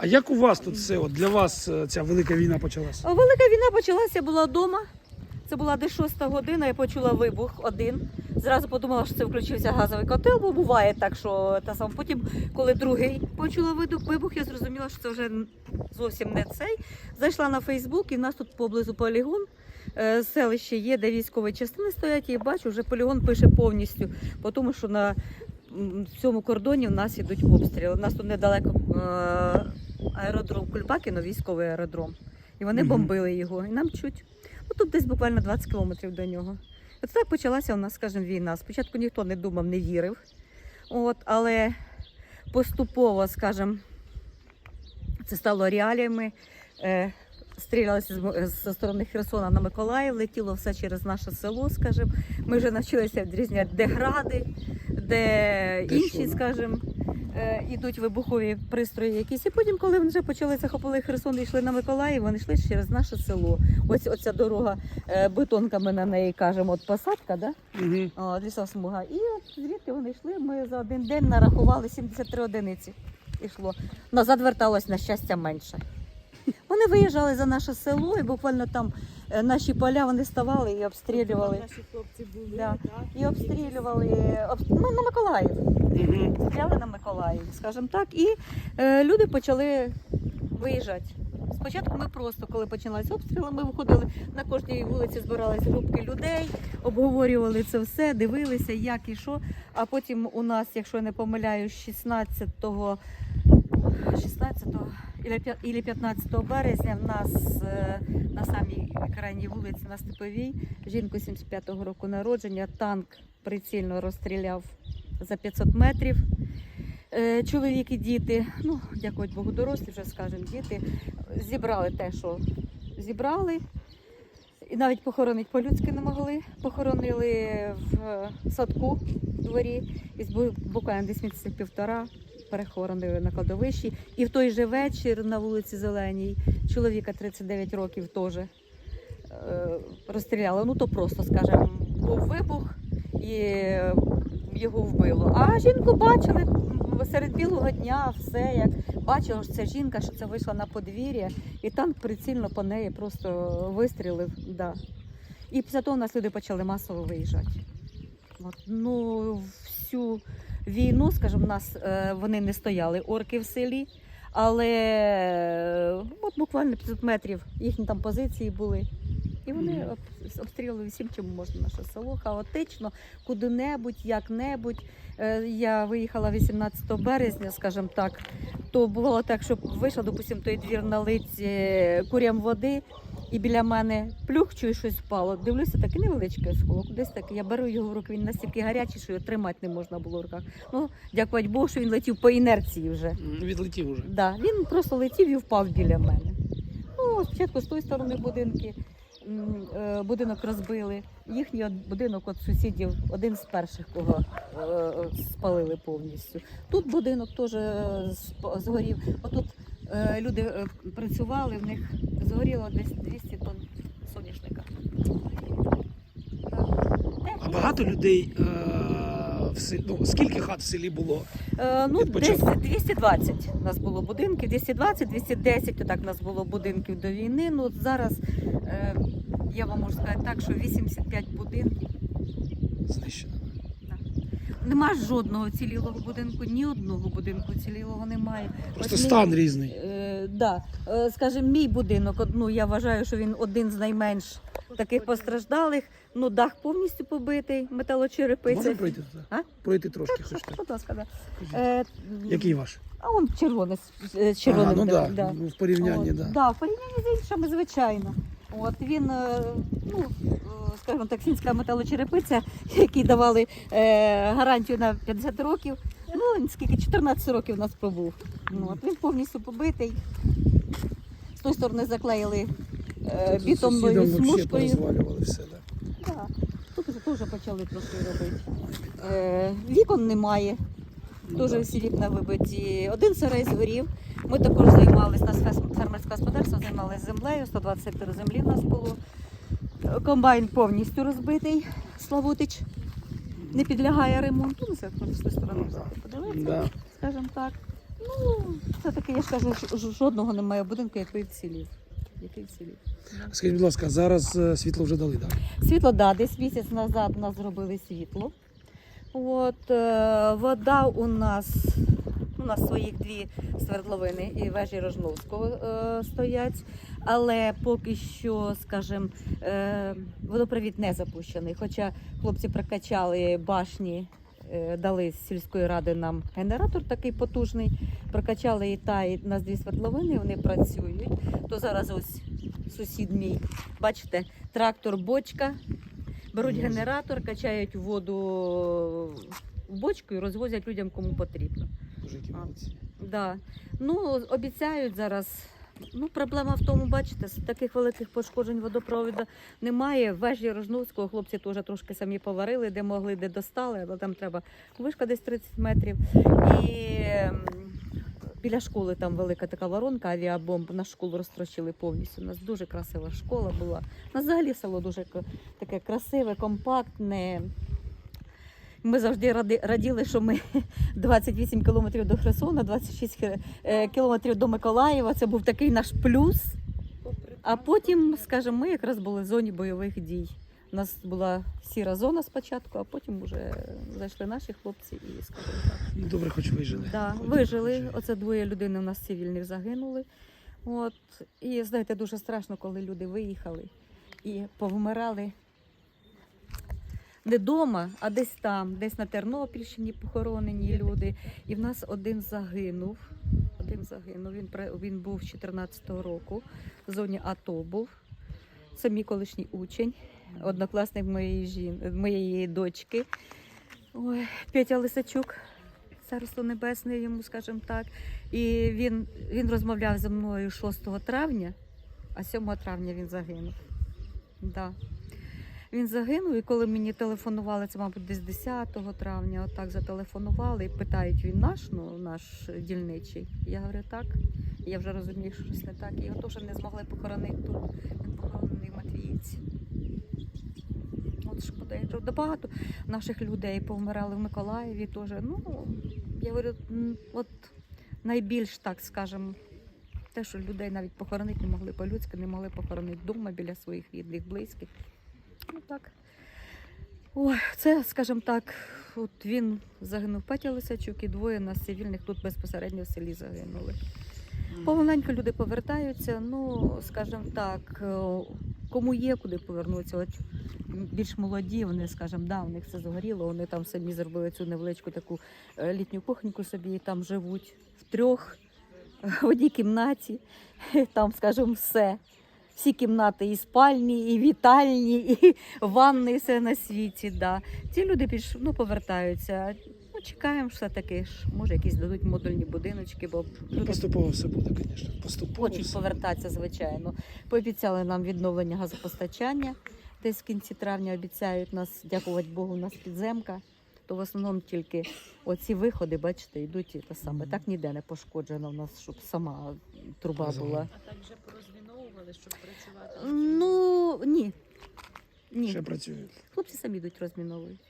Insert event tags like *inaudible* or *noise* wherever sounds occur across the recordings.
А як у вас тут все? От для вас е, ця велика війна почалася? Велика війна почалася, була вдома. Це була десь шоста година, я почула вибух один. Зразу подумала, що це включився газовий котел, бо буває так, що та сам. Потім, коли другий почула вибух, я зрозуміла, що це вже зовсім не цей. Зайшла на Фейсбук, і в нас тут поблизу полігон. е, Селище є, де військові частини стоять, і бачу, вже полігон пише повністю, бо тому що на цьому кордоні в нас ідуть обстріли. У нас тут недалеко е, аеродром Кульбакіно, військовий аеродром. І вони бомбили його. І нам чуть. Ну, тут десь буквально 20 кілометрів до нього. От так почалася у нас, скажімо, війна. Спочатку ніхто не думав, не вірив. От, але поступово, скажімо, це стало реаліями. Е, стрілялися з, мо- зі сторони Херсона на Миколаїв, летіло все через наше село, скажімо. Ми вже навчилися відрізняти, де гради, Де інші, скажімо, е, ідуть вибухові пристрої якісь. І потім, коли вони вже почали захопили Херсон і йшли на Миколаїв, вони йшли через наше село. Ось оця дорога е, бетонка, ми на неї кажемо, от посадка, да? Угу. О, лісова смуга. І от звідти вони йшли. Ми за один день нарахували 73 одиниці. Ішло. Назад верталось, на щастя, менше. Вони виїжджали за наше село, і буквально там е, наші поля вони ставали і обстрілювали. Наші хлопці були, Да. так. І обстрілювали об... ну, на Миколаїв. Стріляли на Миколаїв, скажімо так. І е, люди почали виїжджати. Спочатку ми просто, коли почалися обстріли, ми виходили на кожній вулиці, збирались групки людей, обговорювали це все, дивилися, як і що. А потім у нас, якщо я не помиляюсь, 16 16 і 15 березня в нас е, на самій крайній вулиці на Степовій жінку 75-го року народження танк прицільно розстріляв за 500 метрів. Е, Чоловік і діти, ну, дякувати Богу, дорослі вже скажемо, діти зібрали те, що зібрали. І навіть похоронити по-людськи не могли. Похоронили в садку в дворі бу- буквально десь місяців півтора. Перехоронили на кладовищі. І в той же вечір на вулиці Зеленій чоловіка 39 років теж е, розстріляли. Ну то просто, скажімо, був вибух і його вбило. А жінку бачили серед білого дня, все як бачила, що це жінка, що це вийшла на подвір'я, і танк прицільно по неї просто вистрілив. Да. І після того у нас люди почали масово виїжджати. От. Ну, всю війну, скажімо, нас е, вони не стояли орки в селі, але е, от буквально 500 метрів їхні там позиції були. І вони Мгм. всім, чим можна наше село, хаотично, куди-небудь, як-небудь. Е, Я виїхала 18 березня, скажімо так, то бувало так, що вийшла, допустимо, той двір налить е, курям води, і біля мене плюх, чую, щось впало. Дивлюся, такий невеличкий осколок. Десь так. Я беру його в руки, він настільки гарячий, що його тримати не можна було в руках. Ну, дякувати Богу, що він летів по інерції вже. Відлетів уже. Да, він просто летів і впав біля мене. Ну, спочатку з тої сторони будинки. Е, Будинок розбили. Їхній будинок от сусідів один з перших, кого е, спалили повністю. Тут будинок теж е, згорів. Отут люди працювали, в них згоріло десь 200 тонн соняшника. А багато людей в селі. Ну, скільки хат в селі було? Е, ну, десь початку. 220 у нас було будинків, 220, 210 отак у нас було будинків до війни. Ну, зараз е, я вам можу сказати так, що 85 будинків. Знищено. Нема жодного цілілого будинку, ні одного будинку цілілого немає. Просто мій- стан різний. Е, да. е, скажімо, мій будинок, ну, я вважаю, що він один з найменш таких постраждалих. Ну, дах повністю побитий, металочерепиця. Можна пройти туди? А? Пройти трошки хочете. Будь ласка, да. Е, Який ваш? А он червоний, з- з червоним. Ага, ну да, да. ну, в порівнянні, От, так. Да. да, в порівнянні з іншими, звичайно. От він, е, ну, е, скажімо так, фінська металочерепиця, якій давали е, гарантію на 50 років. Ну, він скільки 14 років у нас пробув. Ну, от він повністю побитий. З тої сторони заклеїли е, бітумною смужкою. все. Да. Тут вже теж почали трошки робити. Е, вікон немає. Ну, Теж да. всі вікна вибиті. Один сарай згорів. Ми також займалися, нас фермерське господарство займалися землею, 120 гектарів землі в нас було. Комбайн повністю розбитий, Славутич. Не підлягає ремонту. Ну, це з тої сторони Ну, подивитися, Да. скажімо так. Ну, все-таки я ж кажу, жодного немає будинку, який вцілів. Який вцілів. Скажіть, будь ласка, зараз е, світло вже дали, так? Світло, да, десь місяць назад у нас зробили світло. От, е, вода у нас, у нас своїх дві свердловини і вежі Рожновського е, стоять, але поки що, скажімо, е, водопровід не запущений. Хоча хлопці прокачали башні, е, дали з сільської ради нам генератор такий потужний, прокачали і та, і у нас дві свердловини, вони працюють. То зараз ось сусід мій, бачите, трактор, бочка. Беруть генератор, качають воду в бочку і розвозять людям, кому потрібно. Дуже Да. Ну, обіцяють зараз. Ну, проблема в тому, бачите, з таких великих пошкоджень водопроводу немає. Вежі Рожновського хлопці теж трошки самі поварили, де могли, де достали, але там треба вишка десь 30 метрів. І біля школи там велика така воронка, авіабомб. Нашу школу розтрощили повністю. У нас дуже красива школа була. У нас взагалі село дуже таке красиве, компактне. Ми завжди раділи, що ми *laughs* 28 кілометрів до Херсона, 26 е, кілометрів до Миколаєва. Це був такий наш плюс. А потім, скажімо, ми якраз були в зоні бойових дій. У нас була сіра зона спочатку, а потім вже зайшли наші хлопці і так. Ну, добре, хоч вижили. Да, Хоч вижили. вижили. Оце двоє людей у нас цивільних загинули. От. І знаєте, дуже страшно, коли люди виїхали і повмирали не вдома, а десь там, десь на Тернопільщині похоронені люди. І в нас один загинув. Один загинув. Він, він був 14-го року, в зоні АТО був. Це мій колишній учень, однокласник моєї жін... моєї дочки. Ой, Петя Лисачук, царство небесне йому, скажімо так. І він, він розмовляв зі мною 6 травня, а 7 травня він загинув. Да. Він загинув, і коли мені телефонували, це, мабуть, десь 10 травня, отак зателефонували і питають, він наш, ну, наш дільничий. Я говорю, так. Я вже розумію, що щось не так. Його теж не змогли похоронити тут. Він похоронений в. Кажу, да багато наших людей повмирали в Миколаєві теж. Ну, я говорю, от найбільш так скажемо, те, що людей навіть похоронити не могли по-людськи, не могли похоронити вдома біля своїх рідних, близьких. Ну так. Ой, це, скажімо так, от він загинув Петя Лисачук і двоє нас цивільних тут безпосередньо в селі загинули. Помаленьку люди повертаються, ну, скажімо так, е, кому є куди повернутися. От більш молоді, вони, скажімо, да, у них все згоріло, вони там самі зробили цю невеличку таку е, літню кухоньку собі і там живуть втрьох в одній кімнаті. *laughs* Там, скажімо, все. Всі кімнати і спальні, і вітальні, *laughs* і ванни, і все на світі. Да. Ці люди більш ну, повертаються. Ну, чекаємо все-таки, ж, може, якісь дадуть модульні будиночки, бо Ну, поступово все буде, звісно. Поступово. Хочуть все повертатися, звичайно. Пообіцяли нам відновлення газопостачання. Десь в кінці травня обіцяють нас, дякувати Богу, у нас підземка. То в основному тільки оці виходи, бачите, йдуть і те саме. Мгм. Так ніде не пошкоджено в нас, щоб сама труба Розумію. була. А так вже порозміновували, щоб працювати. Ну ні. Ні. Ще працюють. Хлопці самі йдуть розміновують.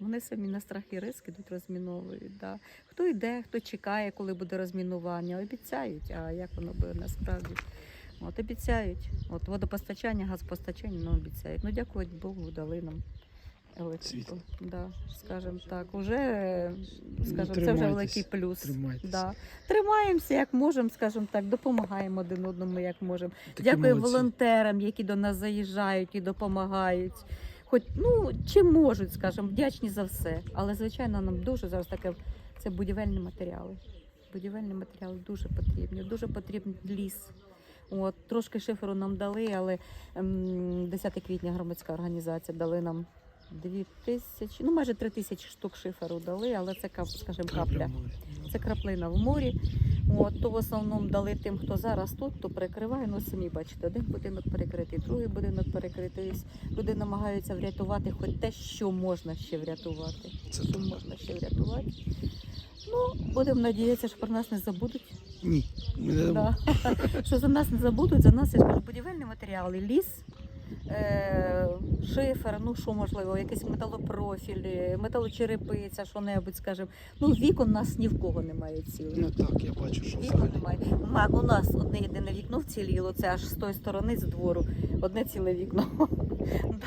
Вони самі на страх і риск ідуть розміновують. Да. Хто йде, хто чекає, коли буде розмінування, обіцяють. А як воно буде насправді? От обіцяють. От водопостачання, газопостачання нам обіцяють. Ну, дякувати Богу, дали нам електрику. Да, скажем так. Уже, скажем, це вже великий плюс. Да. Тримаємося як можемо, скажімо так, допомагаємо один одному, як можемо. Дякую молодці. волонтерам, які до нас заїжджають і допомагають. Хоч ну чим можуть, скажімо, вдячні за все. Але звичайно, нам дуже зараз таке це будівельні матеріали. Будівельні матеріали дуже потрібні. Дуже потрібен ліс. От трошки шиферу нам дали, але ем, 10 квітня громадська організація дали нам. Дві тисячі, ну майже три тисячі штук шиферу дали, але це кап, скажімо, капля. Це краплина в морі. От, то в основному дали тим, хто зараз тут, хто перекриває. Ну, самі бачите, один будинок перекритий, другий будинок перекритий. Люди намагаються врятувати хоч те, що можна ще врятувати. Це що так. можна ще врятувати. Ну, будемо надіятися, що про нас не забудуть. Ні. Не. Да. *laughs* що за нас не забудуть, за нас кажу, будівельні матеріали, ліс. Е, шифер, ну що можливо, якийсь металопрофіль, металочерепиця, що небудь, скажімо. Ну, вікон у нас ні в кого немає цілих. Ну так, я бачу, що Вікон взагалі. немає. Ма- У нас одне єдине вікно вціліло, це аж з тої сторони з двору, одне ціле вікно. *laughs*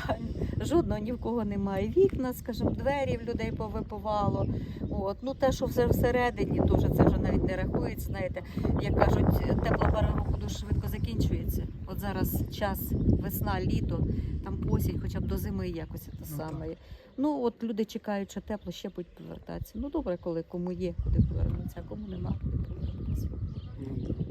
Да, Жодного ні в кого немає. Вікна, скажімо, двері в людей повипивало. От. Ну те, що все всередині, дуже це вже навіть не рахується. Знаєте, як кажуть, тепла пора року дуже швидко закінчується. От зараз час, весна, літо, там осінь, хоча б до зими якось те Ну, саме. Ну от люди чекають, що тепло ще будуть повертатися. Ну добре, коли кому є, куди повернуться, а кому нема, куди повернутися. Ну, так.